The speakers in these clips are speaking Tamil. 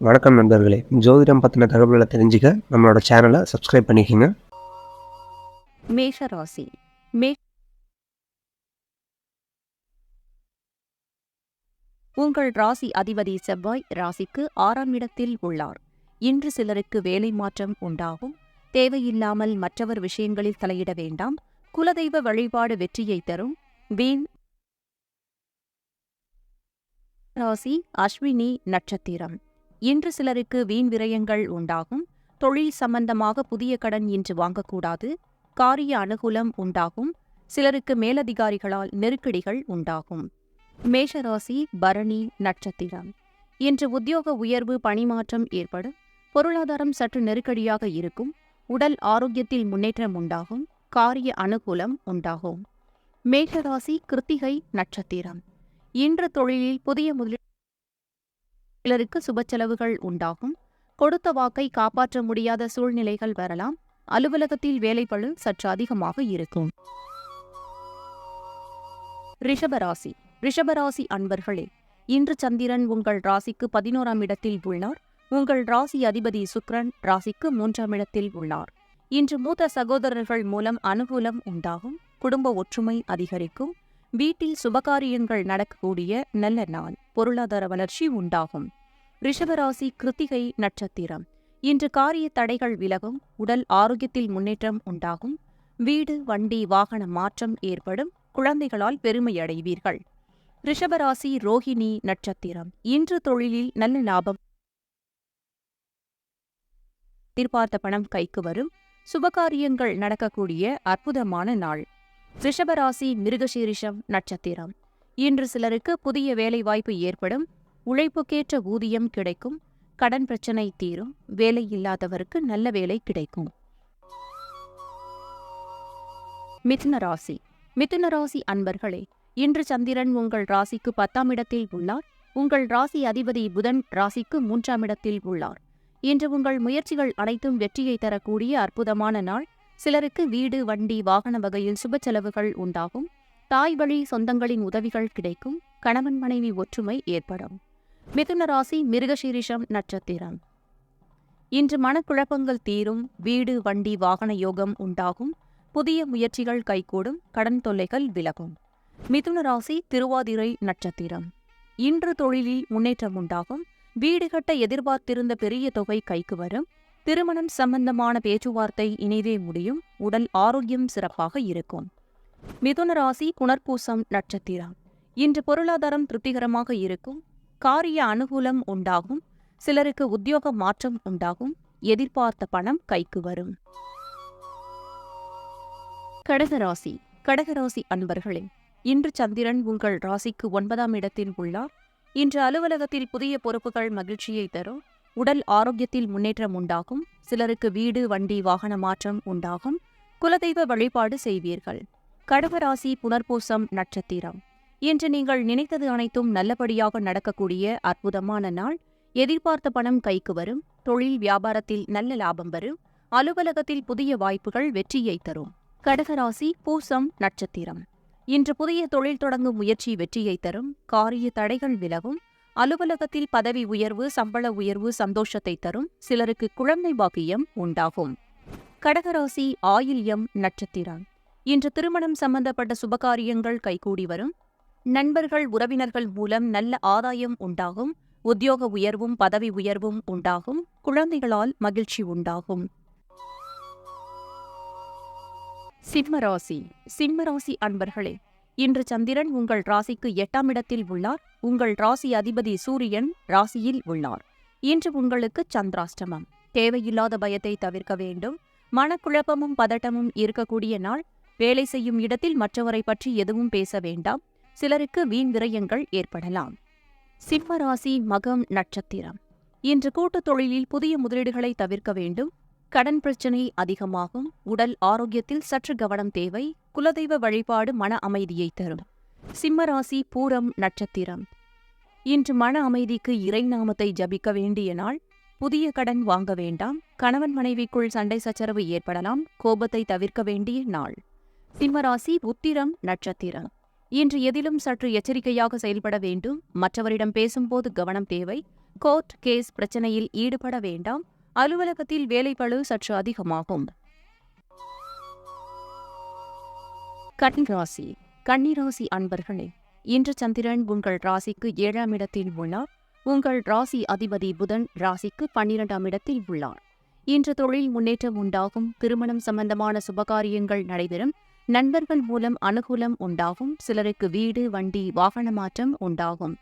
வணக்கம் நண்பர்களே. ஜோதிடம் பற்றின தகவல்களை தெரிஞ்சுக்க நம்மளோட சேனலை சப்ஸ்கிரைப் பண்ணிக்கோங்க. மேஷ ராசி மே உங்கள் ராசி அதிபதி செவ்வாய் ராசிக்கு ஆறாம் இடத்தில் உள்ளார். இன்று சிலருக்கு வேலை மாற்றம் உண்டாகும். தேவையில்லாமல் மற்றவர் விஷயங்களில் தலையிட வேண்டாம். குலதெய்வ வழிபாடு வெற்றியை தரும். வீண் ராசி அஸ்வினி நட்சத்திரம். இன்று சிலருக்கு வீண் விரயங்கள் உண்டாகும். தொழில் சம்பந்தமாக புதிய கடன் இன்று வாங்கக்கூடாது. காரிய அனுகூலம் உண்டாகும். சிலருக்கு மேலதிகாரிகளால் நெருக்கடிகள் உண்டாகும். மேஷராசி பரணி நட்சத்திரம். இன்று உத்தியோக உயர்வு பணிமாற்றம் ஏற்படும். பொருளாதாரம் சற்று நெருக்கடியாக இருக்கும். உடல் ஆரோக்கியத்தில் முன்னேற்றம் உண்டாகும். காரிய அனுகூலம் உண்டாகும். மேஷராசி கிருத்திகை நட்சத்திரம். இன்று தொழிலில் புதிய முதலீடு சிலருக்கு சுப செலவுகள் உண்டாகும். கொடுத்த வாக்கை காப்பாற்ற முடியாத சூழ்நிலைகள் வரலாம். அலுவலகத்தில் வேலைப்பளு சற்று அதிகமாக இருக்கும். ரிஷபராசி. ரிஷபராசி அன்பர்களே இன்று சந்திரன் உங்கள் ராசிக்கு பதினோராம் இடத்தில் உள்ளார். உங்கள் ராசி அதிபதி சுக்ரன் ராசிக்கு மூன்றாம் இடத்தில் உள்ளார். இன்று மூத்த சகோதரர்கள் மூலம் அனுகூலம் உண்டாகும். குடும்ப ஒற்றுமை அதிகரிக்கும். வீட்டில் சுபகாரியங்கள் நடக்கக்கூடிய நல்ல நாள். பொருளாதார வளர்ச்சி உண்டாகும். ரிஷபராசி கிருத்திகை நட்சத்திரம். இன்று காரிய தடைகள் விலகும் உடல் ஆரோக்கியத்தில் முன்னேற்றம் உண்டாகும் வீடு வண்டி வாகன மாற்றம் ஏற்படும் குழந்தைகளால் பெருமையடைவீர்கள். ரிஷபராசி ரோஹிணி நட்சத்திரம். இன்று தொழிலில் நல்ல லாபம் எதிர்பார்த்த பணம் கைக்கு வரும். சுபகாரியங்கள் நடக்கக்கூடிய அற்புதமான நாள். ரிஷபராசி மிருகசீரிஷம் நட்சத்திரம். இன்று சிலருக்கு புதிய வேலைவாய்ப்பு ஏற்படும் உழைப்புக்கேற்ற ஊதியம் கிடைக்கும் கடன் பிரச்சனை தீரும் வேலை இல்லாதவருக்கு நல்ல வேலை கிடைக்கும். மிதுன ராசி. மிதுன ராசி அன்பர்களே இன்று சந்திரன் உங்கள் ராசிக்கு பத்தாம் இடத்தில் உள்ளார். உங்கள் ராசி அதிபதி புதன் ராசிக்கு மூன்றாம் இடத்தில் உள்ளார். இன்று உங்கள் முயற்சிகள் அனைத்தும் வெற்றியை தரக்கூடிய அற்புதமான நாள். சிலருக்கு வீடு வண்டி வாகன வகையில் சுப செலவுகள் உண்டாகும். தாய் வழி சொந்தங்களின் உதவிகள் கிடைக்கும். கணவன் மனைவி ஒற்றுமை ஏற்படும். மிதுன ராசி மிருகசீரிஷம் நட்சத்திரம். இன்று மனக்குழப்பங்கள் தீரும் வீடு வண்டி வாகன யோகம் உண்டாகும் புதிய முயற்சிகள் கைகூடும் கடன் தொல்லைகள் விலகும். மிதுன ராசி திருவாதிரை நட்சத்திரம். இன்று தொழிலில் முன்னேற்றம் உண்டாகும் வீடு கட்ட எதிர்பார்த்திருந்த பெரிய தொகை கைக்கு வரும் திருமணம் சம்பந்தமான பேச்சுவார்த்தை இனிதே முடியும் உடல் ஆரோக்கியம் சிறப்பாக இருக்கும். மிதுன ராசி புனர்பூசம் நட்சத்திரம். இன்று பொருளாதாரம் திருப்திகரமாக இருக்கும் காரிய அனுகூலம் உண்டாகும் சிலருக்கு உத்தியோக மாற்றம் உண்டாகும் எதிர்பார்த்த பணம் கைக்கு வரும். கடகராசி கடகராசி அன்பர்களே இன்று சந்திரன் உங்கள் ராசிக்கு ஒன்பதாம் இடத்தில் உள்ளார். இன்று அலுவலகத்தில் புதிய பொறுப்புகள் மகிழ்ச்சியை தரும் உடல் ஆரோக்கியத்தில் முன்னேற்றம் உண்டாகும் சிலருக்கு வீடு வண்டி வாகன மாற்றம் உண்டாகும் குலதெய்வ வழிபாடு செய்வீர்கள். கடகராசி புனர்பூசம் நட்சத்திரம். இன்று நீங்கள் நினைத்தது அனைத்தும் நல்லபடியாக நடக்கக்கூடிய அற்புதமான நாள். எதிர்பார்த்த பணம் கைக்கு வரும். தொழில் வியாபாரத்தில் நல்ல லாபம் வரும். அலுவலகத்தில் புதிய வாய்ப்புகள் வெற்றியை தரும். கடகராசி பூசம் நட்சத்திரம். இன்று புதிய தொழில் தொடங்கும் முயற்சி வெற்றியை தரும். காரிய தடைகள் விலகும். அலுவலகத்தில் பதவி உயர்வு சம்பள உயர்வு சந்தோஷத்தை தரும். சிலருக்கு குழந்தை பாக்கியம் உண்டாகும். கடகராசி ஆயில்யம் நட்சத்திரம். இன்று திருமணம் சம்பந்தப்பட்ட சுபகாரியங்கள் கைகூடி வரும். நண்பர்கள் உறவினர்கள் மூலம் நல்ல ஆதாயம் உண்டாகும் உத்தியோக உயர்வும் பதவி உயர்வும் உண்டாகும் குழந்தைகளால் மகிழ்ச்சி உண்டாகும். சிம்மராசி சிம்மராசி அன்பர்களே இன்று சந்திரன் உங்கள் ராசிக்கு எட்டாம் இடத்தில் உள்ளார். உங்கள் ராசி அதிபதி சூரியன் ராசியில் உள்ளார். இன்று உங்களுக்கு சந்திராஷ்டமம். தேவையில்லாத பயத்தை தவிர்க்க வேண்டும். மனக்குழப்பமும் பதட்டமும் இருக்கக்கூடிய நாள். வேலை செய்யும் இடத்தில் மற்றவரை பற்றி எதுவும் பேச வேண்டாம். சிலருக்கு வீண் விரயங்கள் ஏற்படலாம். சிம்ம ராசி மகம் நட்சத்திரம். இன்று கூட்டுத் தொழிலில் புதிய முதலீடுகளை தவிர்க்க வேண்டும். கடன் பிரச்சினை அதிகமாகும். உடல் ஆரோக்கியத்தில் சற்று கவனம் தேவை. குலதெய்வ வழிபாடு மன அமைதியை தரும். சிம்மராசி பூரம் நட்சத்திரம். இன்று மன அமைதிக்கு இறைநாமத்தை ஜபிக்க வேண்டிய நாள். புதிய கடன் வாங்க வேண்டாம். கணவன் மனைவிக்குள் சண்டை சச்சரவு ஏற்படலாம். கோபத்தை தவிர்க்க வேண்டிய நாள். சிம்மராசி உத்திரம் நட்சத்திரம். இன்று எதிலும் சற்று எச்சரிக்கையாக செயல்பட வேண்டும். மற்றவரிடம் பேசும்போது கவனம் தேவை. கோர்ட் கேஸ் பிரச்சனையில் ஈடுபட வேண்டாம். அலுவலகத்தில் வேலைப்பளு சற்று அதிகமாகும். கன்னிராசி கன்னிராசி அன்பர்களே இன்று சந்திரன் உங்கள் ராசிக்கு ஏழாம் இடத்தில் உள்ளார். உங்கள் ராசி அதிபதி புதன் ராசிக்கு பன்னிரெண்டாம் இடத்தில் உள்ளார். இன்று தொழில் முன்னேற்றம் உண்டாகும். திருமணம் சம்பந்தமான சுபகாரியங்கள் நடைபெறும். நண்பர்கள் மூலம் அனுகூலம் உண்டாகும் சிலருக்கு வீடு வண்டி வாகன மாற்றம் உண்டாகும்.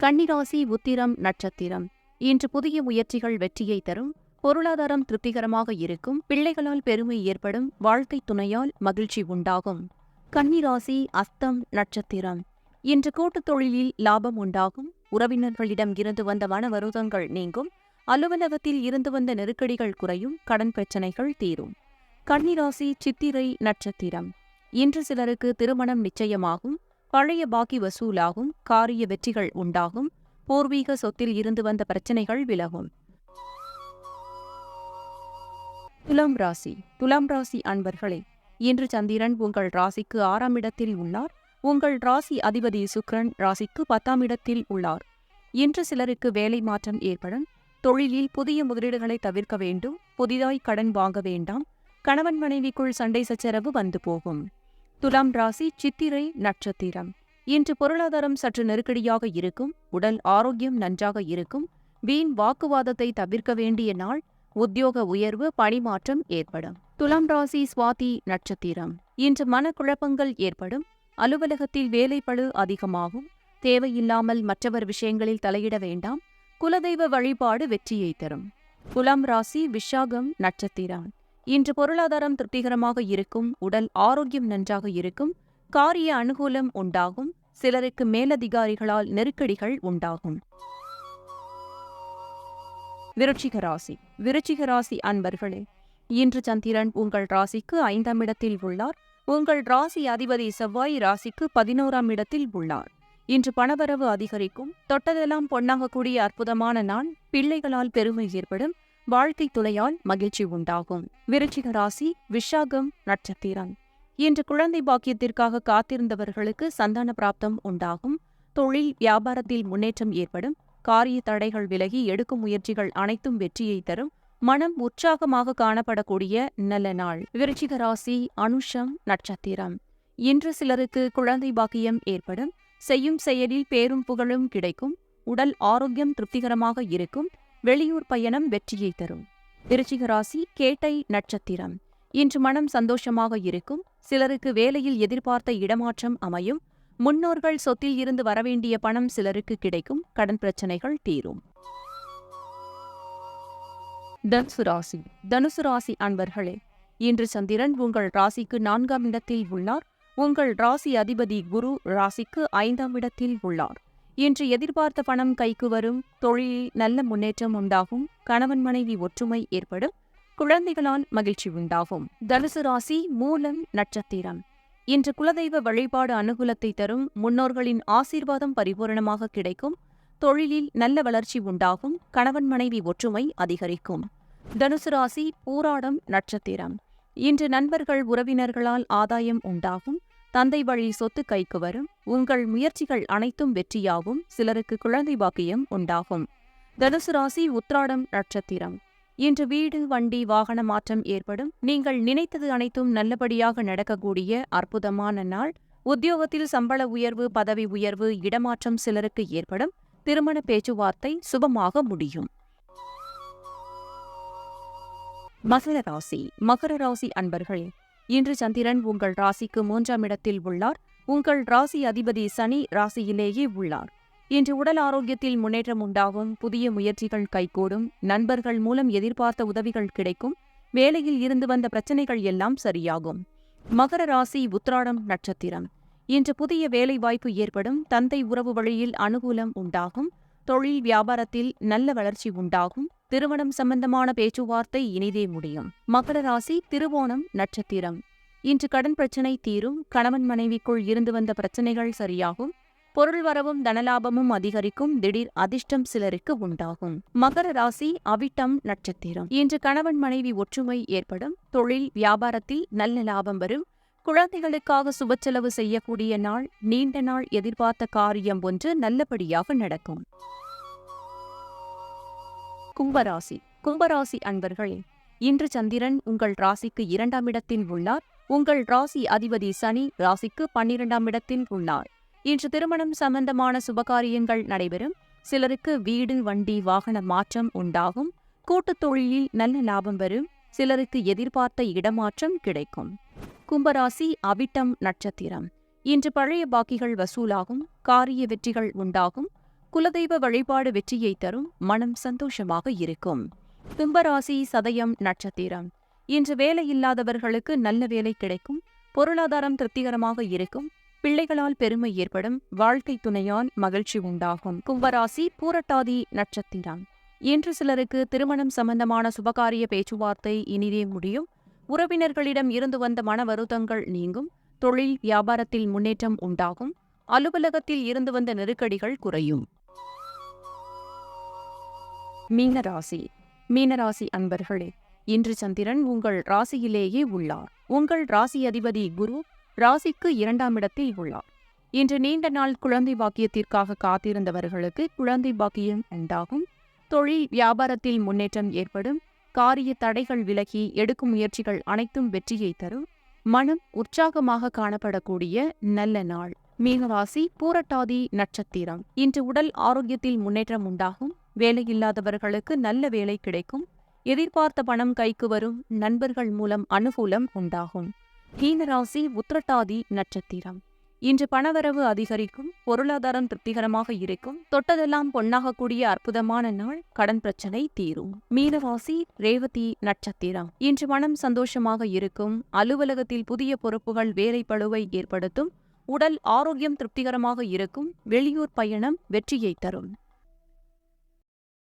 கன்னிராசி உத்திரம் நட்சத்திரம். இன்று புதிய முயற்சிகள் வெற்றியை தரும் பொருளாதாரம் திருப்திகரமாக இருக்கும் பிள்ளைகளால் பெருமை ஏற்படும் வாழ்க்கை துணையால் மகிழ்ச்சி உண்டாகும். கன்னிராசி அஸ்தம் நட்சத்திரம். இன்று கூட்டுத் தொழிலில் லாபம் உண்டாகும் உறவினர்களிடம் இருந்து வந்த மன நீங்கும் அலுவலகத்தில் இருந்து வந்த நெருக்கடிகள் குறையும் கடன் பிரச்சனைகள் தீரும். கன்னிராசி சித்திரை நட்சத்திரம். இன்று சிலருக்கு திருமணம் நிச்சயமாகும் பழைய பாக்கி வசூலாகும் காரிய வெற்றிகள் உண்டாகும் பூர்வீக சொத்தில் இருந்து வந்த பிரச்சனைகள் விலகும். துலாம் ராசி துலாம் ராசி அன்பர்களே இன்று சந்திரன் உங்கள் ராசிக்கு ஆறாம் இடத்தில் உள்ளார். உங்கள் ராசி அதிபதி சுக்ரன் ராசிக்கு பத்தாம் இடத்தில் உள்ளார். இன்று சிலருக்கு வேலை மாற்றம் ஏற்படும். தொழிலில் புதிய முதலீடுகளை தவிர்க்க வேண்டும். புதிதாய் கடன் வாங்க வேண்டாம். கணவன் மனைவிக்குள் சண்டை சச்சரவு வந்து போகும். துலாம் ராசி சித்திரை நட்சத்திரம். இன்று பொருளாதாரம் சற்று நெருக்கடியாக இருக்கும் உடல் ஆரோக்கியம் நன்றாக இருக்கும் வீண் வாக்குவாதத்தை தவிர்க்க வேண்டிய நாள் உத்தியோக உயர்வு பணிமாற்றம் ஏற்படும். துலாம் ராசி சுவாதி நட்சத்திரம். இன்று மனக்குழப்பங்கள் ஏற்படும் அலுவலகத்தில் வேலைப்பழு அதிகமாகும் தேவையில்லாமல் மற்றவர் விஷயங்களில் தலையிட வேண்டாம் குலதெய்வ வழிபாடு வெற்றியை தரும். துலாம் ராசி விஷாகம் நட்சத்திரம். இன்று பொருளாதாரம் திருப்திகரமாக இருக்கும் உடல் ஆரோக்கியம் நன்றாக இருக்கும் காரிய அனுகூலம் உண்டாகும் சிலருக்கு மேலதிகாரிகளால் நெருக்கடிகள் உண்டாகும். விருச்சிக ராசி. விருச்சிக ராசி அன்பர்களே இன்று சந்திரன் உங்கள் ராசிக்கு ஐந்தாம் இடத்தில் உள்ளார். உங்கள் ராசி அதிபதி செவ்வாய் ராசிக்கு பதினோராம் இடத்தில் உள்ளார். இன்று பணவரவு அதிகரிக்கும் தொட்டதெல்லாம் பொன்னாகக்கூடிய அற்புதமான நாள் பிள்ளைகளால் பெருமை ஏற்படும் வாழ்க்கை துணையால் மகிழ்ச்சி உண்டாகும். விருச்சிக ராசி விஷாகம் நட்சத்திரம். இன்று குழந்தை பாக்கியத்திற்காக காத்திருந்தவர்களுக்கு சந்தான பிராப்தம் உண்டாகும். தொழில் வியாபாரத்தில் முன்னேற்றம் ஏற்படும். காரிய தடைகள் விலகி எடுக்கும் முயற்சிகள் அனைத்தும் வெற்றியை தரும். மனம் உற்சாகமாக காணப்படக்கூடிய நல்ல நாள். விருச்சிக ராசி அனுஷம் நட்சத்திரம். இன்று சிலருக்கு குழந்தை பாக்கியம் ஏற்படும். செய்யும் செயலில் பேரும் புகழும் கிடைக்கும். உடல் ஆரோக்கியம் திருப்திகரமாக இருக்கும். வெளியூர் பயணம் வெற்றியை தரும். விருச்சிக ராசி கேட்டை நட்சத்திரம். இன்று மனம் சந்தோஷமாக இருக்கும். சிலருக்கு வேலையில் எதிர்பார்த்த இடமாற்றம் அமையும். முன்னோர்கள் சொத்தில் இருந்து வரவேண்டிய பணம் சிலருக்கு கிடைக்கும். கடன் பிரச்சனைகள் தீரும். தனுசு ராசி தனுசு ராசி அன்பர்களே இன்று சந்திரன் உங்கள் ராசிக்கு நான்காம் இடத்தில் உள்ளார். உங்கள் ராசி அதிபதி குரு ராசிக்கு ஐந்தாம் இடத்தில் உள்ளார். இன்று எதிர்பார்த்த பணம் கைக்கு வரும். தொழிலில் நல்ல முன்னேற்றம் உண்டாகும். கணவன் மனைவி ஒற்றுமை ஏற்படும். குழந்தைகளால் மகிழ்ச்சி உண்டாகும். தனுசு ராசி மூலம் நட்சத்திரம். இன்று குலதெய்வ வழிபாடு அனுகூலத்தை தரும். முன்னோர்களின் ஆசீர்வாதம் பரிபூரணமாக கிடைக்கும். தொழிலில் நல்ல வளர்ச்சி உண்டாகும். கணவன் மனைவி ஒற்றுமை அதிகரிக்கும். தனுசு ராசி பூராடம் நட்சத்திரம். இன்று நண்பர்கள் உறவினர்களால் ஆதாயம் உண்டாகும். தந்தை வழி சொத்து கைக்கு வரும். உங்கள் முயற்சிகள் அனைத்தும் வெற்றியாகும். சிலருக்கு குழந்தை பாக்கியம் உண்டாகும். தனுசு ராசி உத்ராடம் நட்சத்திரம். இன்று வீடு வண்டி வாகன மாற்றம் ஏற்படும். நீங்கள் நினைத்தது அனைத்தும் நல்லபடியாக நடக்கக்கூடிய அற்புதமான நாள். உத்தியோகத்தில் சம்பள உயர்வு பதவி உயர்வு இடமாற்றம் சிலருக்கு ஏற்படும். திருமண பேச்சுவார்த்தை சுபமாக முடியும். மகர ராசி மகர ராசி அன்பர்களே இன்று சந்திரன் உங்கள் ராசிக்கு மூன்றாம் இடத்தில் உள்ளார். உங்கள் ராசி அதிபதி சனி ராசியிலேயே உள்ளார். இன்று உடல் ஆரோக்கியத்தில் முன்னேற்றம் உண்டாகும் புதிய முயற்சிகள் கைகூடும் நண்பர்கள் மூலம் எதிர்பார்த்த உதவிகள் கிடைக்கும் வேலையில் இருந்து வந்த பிரச்சனைகள் எல்லாம் சரியாகும். மகர ராசி உத்ராடம் நட்சத்திரம். இன்று புதிய வேலை வாய்ப்பு ஏற்படும் தந்தை உறவு வழியில் அனுகூலம் உண்டாகும் தொழில் வியாபாரத்தில் நல்ல வளர்ச்சி உண்டாகும். திருமணம் சம்பந்தமான பேச்சுவார்த்தை இனிதே முடியும். மகர ராசி திருவோணம் நட்சத்திரம். இன்று கடன் பிரச்சனை தீரும். கணவன் மனைவிக்குள் இருந்து வந்த பிரச்சனைகள் சரியாகும். பொருள் வரவும் தனலாபமும் அதிகரிக்கும். திடீர் அதிர்ஷ்டம் சிலருக்கு உண்டாகும். மகர ராசி அவிட்டம் நட்சத்திரம். இன்று கணவன் மனைவி ஒற்றுமை ஏற்படும். தொழில் வியாபாரத்தில் நல்ல லாபம் வரும். குழந்தைகளுக்காக சுபச்செலவு செய்யக்கூடிய நாள் நீண்ட நாள் எதிர்பார்த்த காரியம் ஒன்று நல்லபடியாக நடக்கும். கும்பராசி. கும்பராசி அன்பர்களே இன்று சந்திரன் உங்கள் ராசிக்கு இரண்டாம் இடத்தில் உள்ளார். உங்கள் ராசி அதிபதி சனி ராசிக்கு பன்னிரெண்டாம் இடத்தில் உள்ளார். இன்று திருமணம் சம்பந்தமான சுபகாரியங்கள் நடைபெறும். சிலருக்கு வீடு வண்டி வாகன மாற்றம் உண்டாகும். கூட்டுத் தொழிலில் நல்ல லாபம் வரும். சிலருக்கு எதிர்பார்த்த இடமாற்றம் கிடைக்கும். கும்பராசி அவிட்டம் நட்சத்திரம். இன்று பழைய பாக்கிகள் வசூலாகும் காரிய வெற்றிகள் உண்டாகும் குலதெய்வ வழிபாடு வெற்றியை தரும் மனம் சந்தோஷமாக இருக்கும். கும்பராசி சதயம் நட்சத்திரம். இன்று வேலை இல்லாதவர்களுக்கு நல்ல வேலை கிடைக்கும் பொருளாதாரம் திருப்திகரமாக இருக்கும் பிள்ளைகளால் பெருமை ஏற்படும் வாழ்க்கை துணையால் மகிழ்ச்சி உண்டாகும். கும்பராசி பூரட்டாதி நட்சத்திரம். இன்று சிலருக்கு திருமணம் சம்பந்தமான சுபகாரிய பேச்சுவார்த்தை இனிதே முடியும் உறவினர்களிடம் இருந்து வந்த மன வருத்தங்கள் நீங்கும். தொழில் வியாபாரத்தில் முன்னேற்றம் உண்டாகும். அலுவலகத்தில் இருந்து வந்த நெருக்கடிகள் குறையும். மீனராசி. மீனராசி அன்பர்களே இன்று சந்திரன் உங்கள் ராசியிலேயே உள்ளார். உங்கள் ராசி அதிபதி குரு ராசிக்கு இரண்டாம் இடத்தில் உள்ளார். இன்று நீண்ட நாள் குழந்தை பாக்கியத்திற்காக காத்திருந்தவர்களுக்கு குழந்தை பாக்கியம் உண்டாகும். தொழில் வியாபாரத்தில் முன்னேற்றம் ஏற்படும். காரிய தடைகள் விலகி எடுக்கும் முயற்சிகள் அனைத்தும் வெற்றியை தரும். மனம் உற்சாகமாக காணப்படக்கூடிய நல்ல நாள். மீனராசி பூரட்டாதி நட்சத்திரம். இன்று உடல் ஆரோக்கியத்தில் முன்னேற்றம் உண்டாகும். வேலையில்லாதவர்களுக்கு நல்ல வேலை கிடைக்கும். எதிர்பார்த்த பணம் கைக்கு வரும். நண்பர்கள் மூலம் அனுகூலம் உண்டாகும். மீனராசி உத்திரட்டாதி நட்சத்திரம். இன்று பணவரவு அதிகரிக்கும் பொருளாதாரம் திருப்திகரமாக இருக்கும் தொட்டதெல்லாம் பொன்னாகக்கூடிய அற்புதமான நாள் கடன் பிரச்சனை தீரும். மீனராசி ரேவதி நட்சத்திரம். இன்று மனம் சந்தோஷமாக இருக்கும் அலுவலகத்தில் புதிய பொறுப்புகள் வேலை பழுவை ஏற்படுத்தும் உடல் ஆரோக்கியம் திருப்திகரமாக இருக்கும் வெளியூர் பயணம் வெற்றியை தரும்.